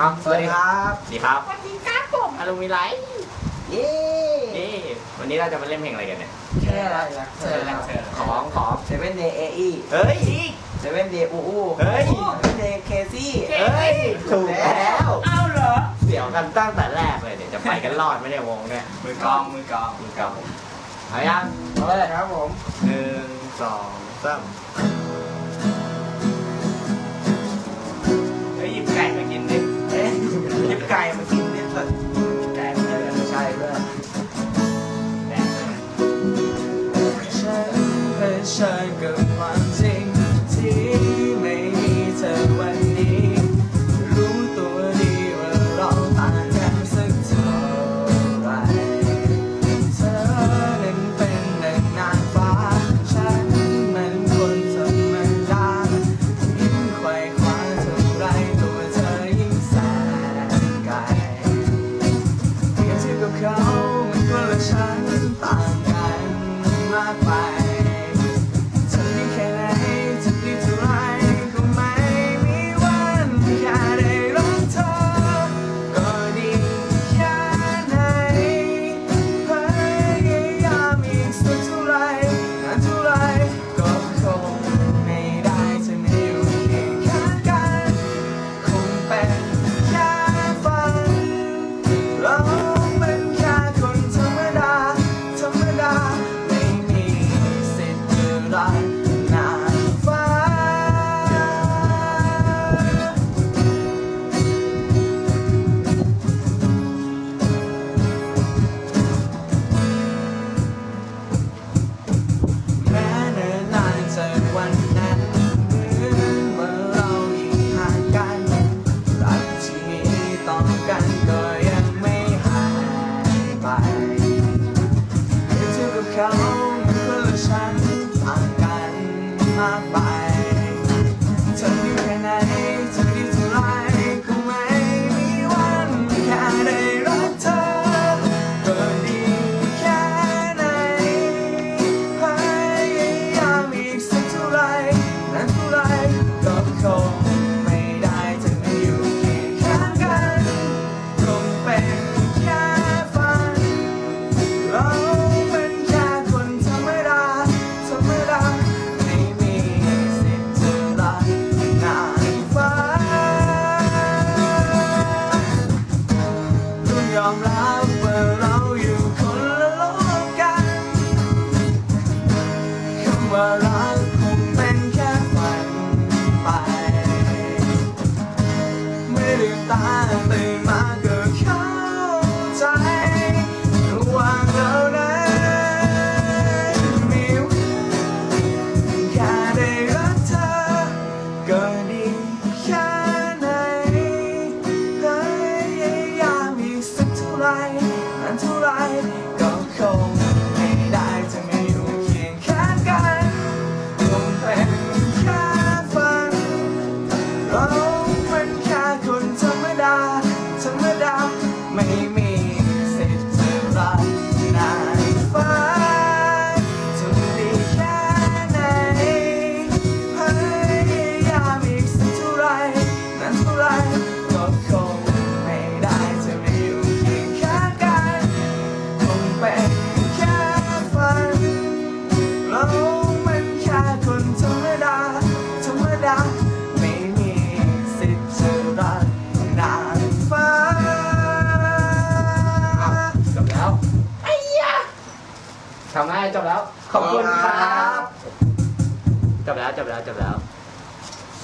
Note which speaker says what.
Speaker 1: ครับ
Speaker 2: สวัสดีครับ
Speaker 1: สวัสดีครับ
Speaker 3: สวัสดีครับผม
Speaker 1: อลูมิไลท์
Speaker 2: เย้
Speaker 1: นี่ วันนี้เราจะมาเล่นเพลงอะไรกันเนี่ย
Speaker 2: แค่อะไรนเจลย
Speaker 1: ของของ
Speaker 2: เซเว่นเดย์เออี
Speaker 1: เฮ้ย
Speaker 2: เซเว่นเดย์อูอู
Speaker 1: เฮ้ย
Speaker 2: เซเว่นเดย์เคซี่
Speaker 1: เฮ้ย ถูกแล้ว
Speaker 3: เอ้าเหรอ
Speaker 1: เสียวกันตั้งแต่แรกเลยเนี่ยจะไปกันรอดไม่ได้วงเนี่ย
Speaker 4: มือกองมือกอง
Speaker 1: มือกอง
Speaker 2: เอายั
Speaker 1: ง
Speaker 4: เอา
Speaker 2: เล
Speaker 4: ย
Speaker 2: ครับผมหนึ่งสองสาม 在更换 ว่ารักคงเป็นแค่ฝันไป เม่อลืตาตื่มาก็เข้าใจว่าเรานั้มีแค่ได้รักเธอก็ดีแค่ไหนพยายามีสักเท่าไรนเท่าไรก็คง ทำง่าย
Speaker 1: จบแล้ว ขอบคุณครับ จบแล้วจบแล้วจบแล้ว